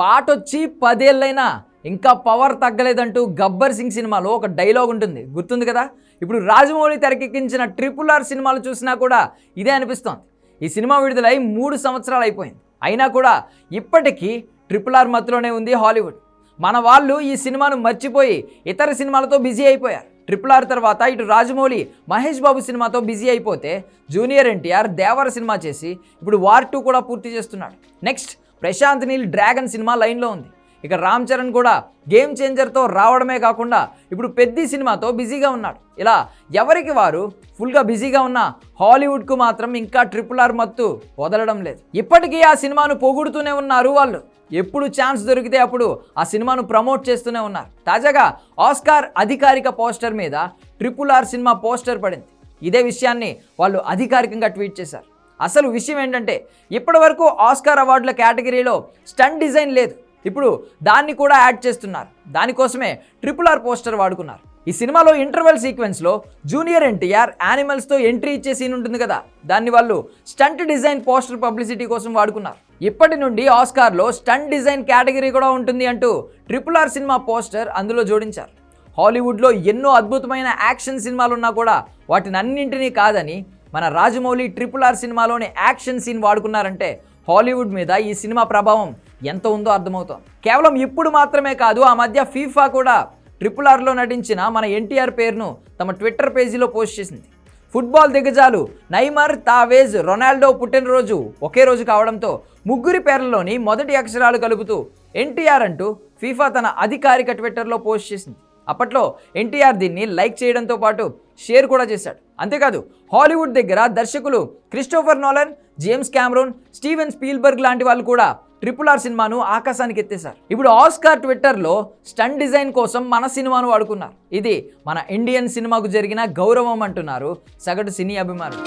పాట వచ్చి పదేళ్ళైనా ఇంకా పవర్ తగ్గలేదంటూ గబ్బర్ సింగ్ సినిమాలో ఒక డైలాగ్ ఉంటుంది. గుర్తుంది కదా? ఇప్పుడు రాజమౌళి తెరకెక్కించిన ట్రిపుల్ ఆర్ సినిమాలు చూసినా కూడా ఇదే అనిపిస్తోంది. ఈ సినిమా విడుదలై మూడు సంవత్సరాలు అయిపోయింది. అయినా కూడా ఇప్పటికీ ట్రిపుల్ ఆర్ మత్తులోనే ఉంది హాలీవుడ్. మన వాళ్ళు ఈ సినిమాను మర్చిపోయి ఇతర సినిమాలతో బిజీ అయిపోయారు. ట్రిపుల్ ఆర్ తర్వాత ఇటు రాజమౌళి మహేష్ బాబు సినిమాతో బిజీ అయిపోతే జూనియర్ ఎన్టీఆర్ దేవర సినిమా చేసి ఇప్పుడు వార్ టూ కూడా పూర్తి చేస్తున్నాడు. Next Prashanth Neel dragon cinema లైన్లో ఉంది. ఇక రామ్ చరణ్ కూడా గేమ్ చేంజర్తో రావడమే కాకుండా ఇప్పుడు పెద్ద సినిమాతో బిజీగా ఉన్నాడు. ఇలా ఎవరికి వారు ఫుల్గా బిజీగా ఉన్న హాలీవుడ్కు మాత్రం ఇంకా ట్రిపుల్ ఆర్ మత్తు వదలడం లేదు. ఇప్పటికీ ఆ సినిమాను పొగుడుతూనే ఉన్నారు వాళ్ళు. ఎప్పుడు ఛాన్స్ దొరికితే అప్పుడు ఆ సినిమాను ప్రమోట్ చేస్తూనే ఉన్నారు. తాజాగా ఆస్కార్ అధికారిక పోస్టర్ మీద ట్రిపుల్ ఆర్ సినిమా పోస్టర్ పడింది. ఇదే విషయాన్ని వాళ్ళు అధికారికంగా ట్వీట్ చేశారు. అసలు విషయం ఏంటంటే ఇప్పటివరకు ఆస్కార్ అవార్డుల కేటగిరీలో స్టంట్ డిజైన్ లేదు. ఇప్పుడు దాన్ని కూడా యాడ్ చేస్తున్నారు. దానికోసమే ట్రిపుల్ ఆర్ పోస్టర్ వాడుకున్నారు. ఈ సినిమాలో ఇంటర్వెల్ సీక్వెన్స్లో జూనియర్ ఎన్టీఆర్ యానిమల్స్తో ఎంట్రీ ఇచ్చే సీన్ ఉంటుంది కదా దాన్ని వాళ్ళు స్టంట్ డిజైన్ పోస్టర్ పబ్లిసిటీ కోసం వాడుకున్నారు. ఇప్పటి నుండి ఆస్కార్లో స్టంట్ డిజైన్ కేటగిరీ కూడా ఉంటుంది అంటూ ట్రిపుల్ ఆర్ సినిమా పోస్టర్ అందులో జోడించారు. హాలీవుడ్లో ఎన్నో అద్భుతమైన యాక్షన్ సినిమాలు ఉన్నా కూడా వాటినన్నింటినీ కాదని మన రాజమౌళి ట్రిపుల్ ఆర్ సినిమాలోని యాక్షన్ సీన్ వాడుకున్నారంటే హాలీవుడ్ మీద ఈ సినిమా ప్రభావం ఎంత ఉందో అర్థమవుతోంది. కేవలం ఇప్పుడు మాత్రమే కాదు ఆ మధ్య ఫీఫా కూడా ట్రిపుల్ ఆర్లో నటించిన మన ఎన్టీఆర్ పేరును తమ ట్విట్టర్ పేజీలో పోస్ట్ చేసింది. ఫుట్బాల్ దిగ్గజాలు నైమర్ తావేజ్ రొనాల్డో పుట్టినరోజు ఒకే రోజు కావడంతో ముగ్గురి పేర్లలోని మొదటి అక్షరాలు కలుపుతూ ఎన్టీఆర్ అంటూ ఫీఫా తన అధికారిక ట్విట్టర్లో పోస్ట్ చేసింది. అప్పట్లో ఎన్టీఆర్ దీన్ని లైక్ చేయడంతో పాటు షేర్ కూడా చేశాడు. అంతేకాదు హాలీవుడ్ దగ్గర దర్శకులు Christopher Nolan James Cameron Steven Spielberg లాంటి వాళ్ళు కూడా ట్రిపుల్ ఆర్ సినిమాను ఆకాశానికి ఎత్తేశారు. ఇప్పుడు ఆస్కార్ ట్విట్టర్లో స్టంట్ డిజైన్ కోసం మన సినిమాను వాడుకున్నారు. ఇది మన ఇండియన్ సినిమాకు జరిగిన గౌరవం అంటున్నారు సగటు సినీ అభిమానులు.